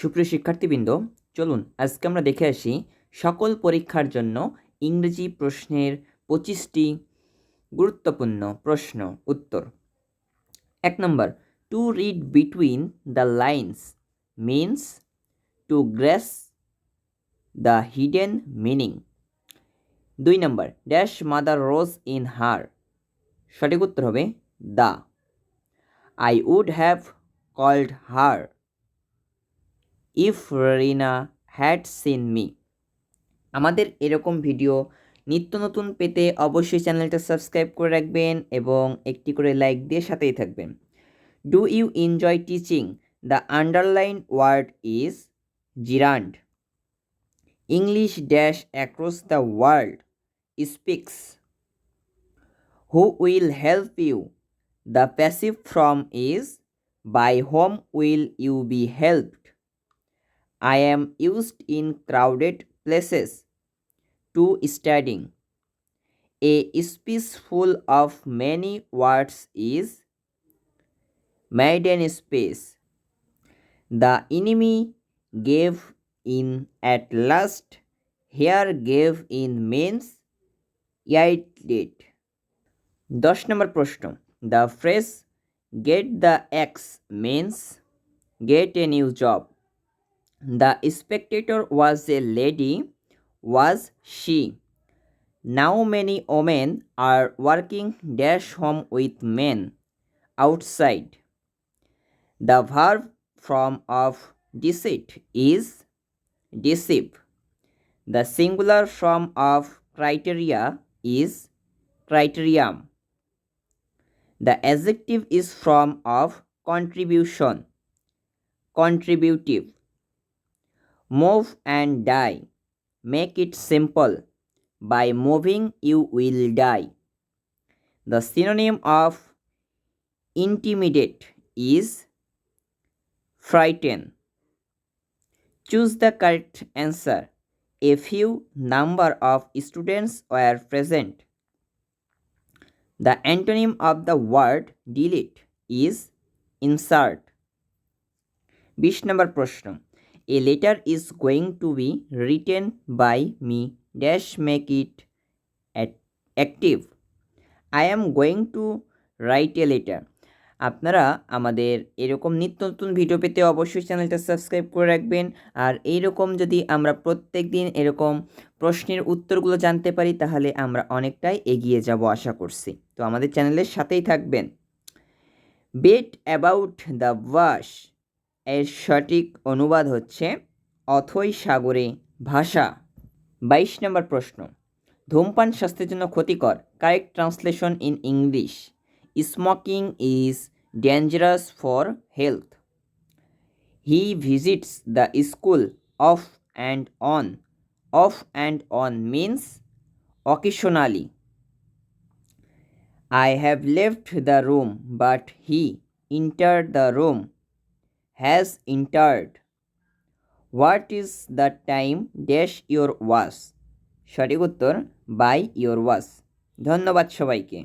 সুপ্রিয় শিক্ষার্থীবৃন্দ, চলুন আজকে আমরা দেখে আসি সকল পরীক্ষার জন্য ইংরেজি প্রশ্নের পঁচিশটি গুরুত্বপূর্ণ প্রশ্ন উত্তর। এক নম্বর to read between the lines means to grasp the hidden meaning দুই নম্বর dash mother rose in her সঠিক উত্তর হবে the I would have called her if Rina had seen me আমাদের এরকম ভিডিও নিত্য নতুন পেতে অবশ্যই চ্যানেলটা সাবস্ক্রাইব করে রাখবেন এবং একটি করে লাইক দিয়ে সাথেই থাকবেন। Do you enjoy teaching the underline word is gerund English dash across the world speaks who will help you the passive form is by whom will you be helped I am used in crowded places to studying. A speech full of many words is maiden space. The enemy gave in at last. Here gave in means yet did. দশ নম্বর প্রশ্ন the phrase get the X means get a new job The spectator was a lady, was she. Now many women are working dash home with men outside. The verb form of deceit is deceive. The singular form of criteria is criterium. The adjective is form of contribution, contributive. Move and die. Make it simple. By moving, you will die. The synonym of intimidate is frighten. Choose the correct answer. A few number of students were present. The antonym of the word delete is insert. বিশ নম্বর প্রশ্ন A letter is going to be written by me dash make it active. I am going to write a letter. আপনারা আমাদের এরকম নিত্য নতুন video পেতে অবশ্যই চ্যানেলটা সাবস্ক্রাইব করে রাখবেন। আর এইরকম যদি আমরা প্রত্যেক দিন এরকম প্রশ্নের উত্তরগুলো জানতে পারি, তাহলে আমরা অনেকটাই এগিয়ে যাব আশা করছি। তো আমাদের চ্যানেলের সাথেই থাকবেন। বেট অ্যাবাউট দ্য ওয়াশ এর সঠিক অনুবাদ হচ্ছে অথই সাগরে ভাষা। বাইশ নম্বর প্রশ্ন। ধূমপান স্বাস্থ্যের জন্য ক্ষতিকর। Correct translation in English smoking is dangerous for health he visits the school off and on off and on means occasionally I have left the room but he enter the room, has entered. What is the time dash your was? সঠিক উত্তর by your ওয়াস ধন্যবাদ সবাইকে